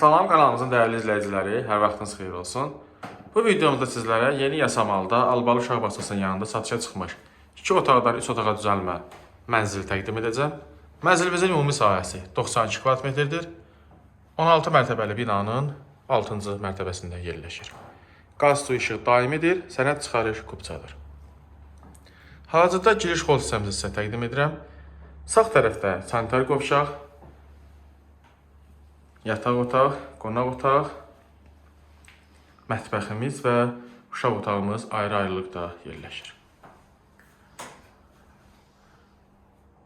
Salam kanalımızın dəyərli izləyiciləri, hər vaxtınız xeyir olsun. Bu videomuzda sizlərə yeni Yasamalda Albalı uşaq bağçasının yanında satışa çıxmış 2 otaqdan 3 otağa düzəlmə mənzili təqdim edəcəm. Mənzilimizin ümumi sahəsi 92 kvadratmetrdir. 16 mərtəbəli binanın 6-cı mərtəbəsində yerləşir. Qaz su işıq daimidir, sənəd çıxarış kupçadır. Hazırda giriş xol hissəmizi sizə təqdim edirəm. Sağ tərəfdə sanitar qovşaq, yataq otaq, qonaq otaq, mətbəximiz və uşaq otağımız ayrı-ayrılıqda yerləşir.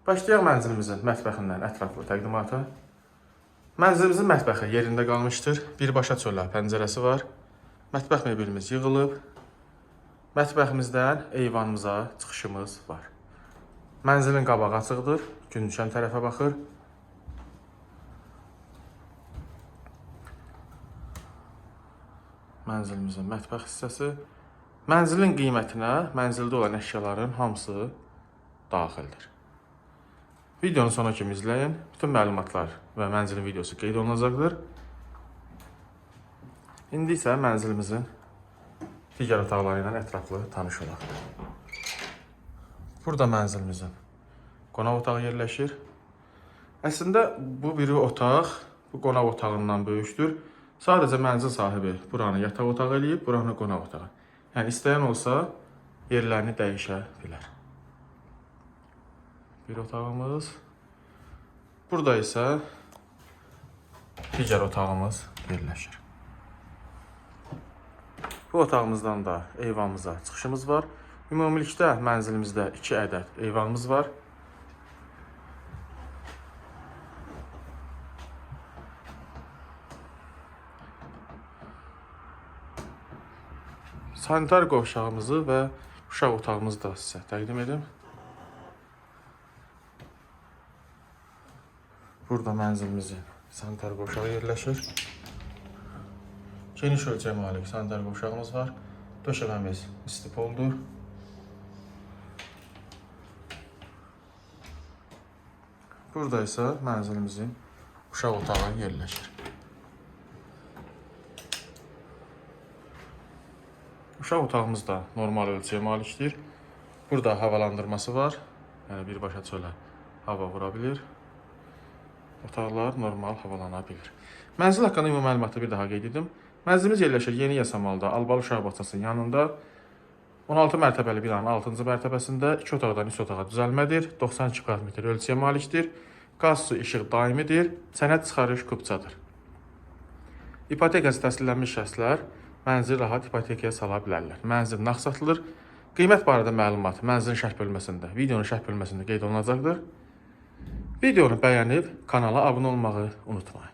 Başlayaq mənzilimizin mətbəxindən ətraflı təqdimata. Mənzilimizin mətbəxi yerində qalmışdır. Birbaşa çölə pəncərəsi var. Mətbəx mebelimiz yığılıb. Mətbəximizdən eyvanımıza çıxışımız var. Mənzilin qabağı açıqdır, gün düşən tərəfə baxır. Mənzilimizin mətbəx hissəsi. Mənzilin qiymətinə mənzildə olan əşyaların hamısı daxildir. Videonu sona kimi izləyin. Bütün məlumatlar və mənzilin videosu qeyd olunacaqdır. İndi isə mənzilimizin digər otaqları ilə ətraflı tanış olaq. Burada mənzilimizin qonaq otağı yerləşir. Əslində bu biri otaq bu qonaq otağından böyükdür. Sadəcə mənzil sahibi buranı yataq otağı eləyib, buranı qonaq otağı. Yəni istəyən olsa yerlərini dəyişə bilər. Bir otağımız. Burada isə digər otağımız yerləşir. Bu otağımızdan da eyvanımıza çıxışımız var. Ümumilikdə mənzilimizdə 2 ədəd eyvanımız var. Sanitar qovşağımızı və uşaq otağımızı da sizə təqdim edim. Burada mənzilimizin sanitar qovşağı yerləşir. Geniş ölçəyə malik sanitar qovşağımız var. Döşəməmiz istipoldur. Burada isə mənzilimizin uşaq otağı yerləşir. Uşaq otağımız da normal ölçüyə malikdir. Burada havalandırması var. Yəni birbaşa çölə hava vura bilir. Otaqlar normal havalana bilir. Mənzil haqqında ümumi məlumatı bir daha qeyd edim. Mənzilimiz yerləşir Yeni Yasamalda, Albalı uşaq bağçasının yanında. 16 mərtəbəli binanın 6-cı mərtəbəsində 2 otaqdan 3 otağa düzəlmədir. 92 kvadratmetr ölçüyə malikdir. Qaz su işıq daimidir. Sənəd çıxarış kupçadır. İpotekası təsdiqlənmiş şəxslər mənzil rahat ipotekaya sala bilərlər. Mənzil nağd satılır. Qiymət barədə məlumat mənzilin şərh bölməsində, videonun şərh bölməsində qeyd olunacaqdır. Videonu bəyənib kanala abunə olmağı unutmayın.